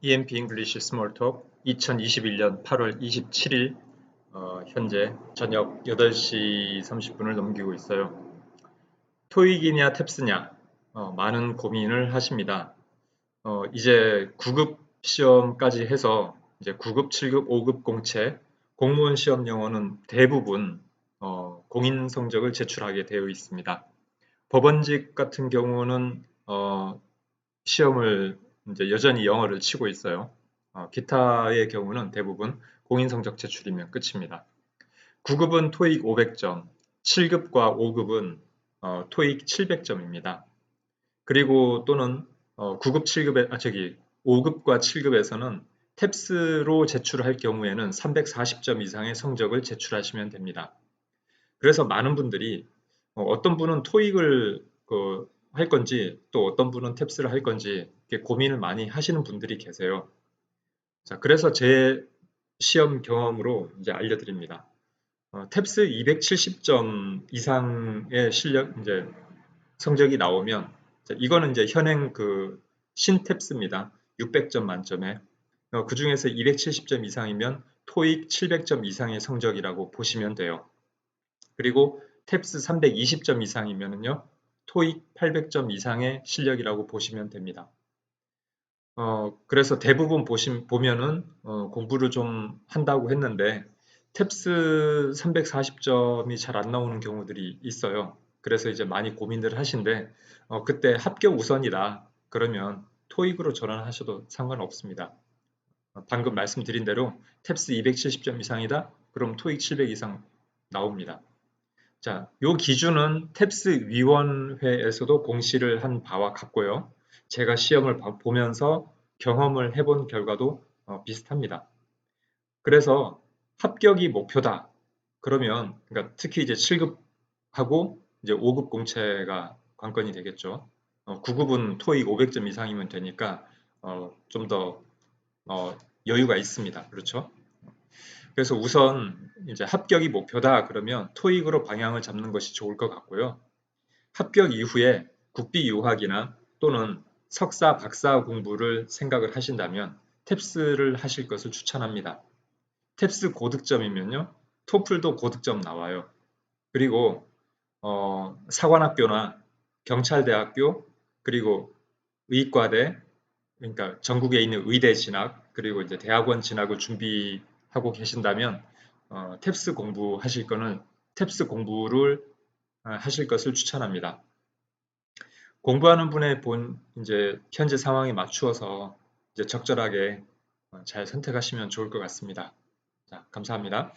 EMP English Small Talk 2021년 8월 27일 어, 현재 저녁 8시 30분을 넘기고 있어요. 토익이냐 탭스냐 어, 많은 고민을 하십니다. 어, 이제 9급 시험까지 해서 이제 9급, 7급, 5급 공채 공무원 시험 영어는 대부분 어, 공인 성적을 제출하게 되어 있습니다. 법원직 같은 경우는 어, 시험을 이제 여전히 영어를 치고 있어요. 어, 기타의 경우는 대부분 공인 성적 제출이면 끝입니다. 9급은 토익 500점, 7급과 5급은 어, 토익 700점입니다. 그리고 또는 어, 9급, 7급에 아 저기 5급과 7급에서는 탭스로 제출할 경우에는 340점 이상의 성적을 제출하시면 됩니다. 그래서 많은 분들이 어, 어떤 분은 토익을 그, 할 건지 또 어떤 분은 탭스를 할 건지 고민을 많이 하시는 분들이 계세요. 자, 그래서 제 시험 경험으로 이제 알려드립니다. 어, 탭스 270점 이상의 실력 이제 성적이 나오면 이거는 이제 현행 그 신탭스입니다. 600점 만점에 어, 그 중에서 270점 이상이면 토익 700점 이상의 성적이라고 보시면 돼요. 그리고 탭스 320점 이상이면요 토익 800점 이상의 실력이라고 보시면 됩니다. 어, 그래서 대부분 보시, 보면은 어, 공부를 좀 한다고 했는데 탭스 340점이 잘 안 나오는 경우들이 있어요. 그래서 이제 많이 고민들 하신데 어, 그때 합격 우선이다. 그러면 토익으로 전환하셔도 상관없습니다. 어, 방금 말씀드린 대로 탭스 270점 이상이다. 그럼 토익 700 이상 나옵니다. 자, 요 기준은 탭스 위원회에서도 공시를 한 바와 같고요. 제가 시험을 보면서 경험을 해본 결과도 어, 비슷합니다. 그래서 합격이 목표다. 그러면 그러니까 특히 이제 7급하고 이제 5급 공채가 관건이 되겠죠. 어, 9급은 토익 500점 이상이면 되니까 어, 좀더 어, 여유가 있습니다. 그렇죠? 그래서 우선 이제 합격이 목표다 그러면 토익으로 방향을 잡는 것이 좋을 것 같고요. 합격 이후에 국비 유학이나 또는 석사, 박사 공부를 생각을 하신다면 탭스를 하실 것을 추천합니다. 탭스 고득점이면요. 토플도 고득점 나와요. 그리고 어, 사관학교나 경찰대학교 그리고 의과대 그러니까 전국에 있는 의대 진학 그리고 이제 대학원 진학을 준비 하고 계신다면 어, 탭스 공부하실 거는 탭스 공부를 아, 하실 것을 추천합니다. 공부하는 분의 본 이제 현재 상황에 맞추어서 이제 적절하게 어, 잘 선택하시면 좋을 것 같습니다. 자, 감사합니다.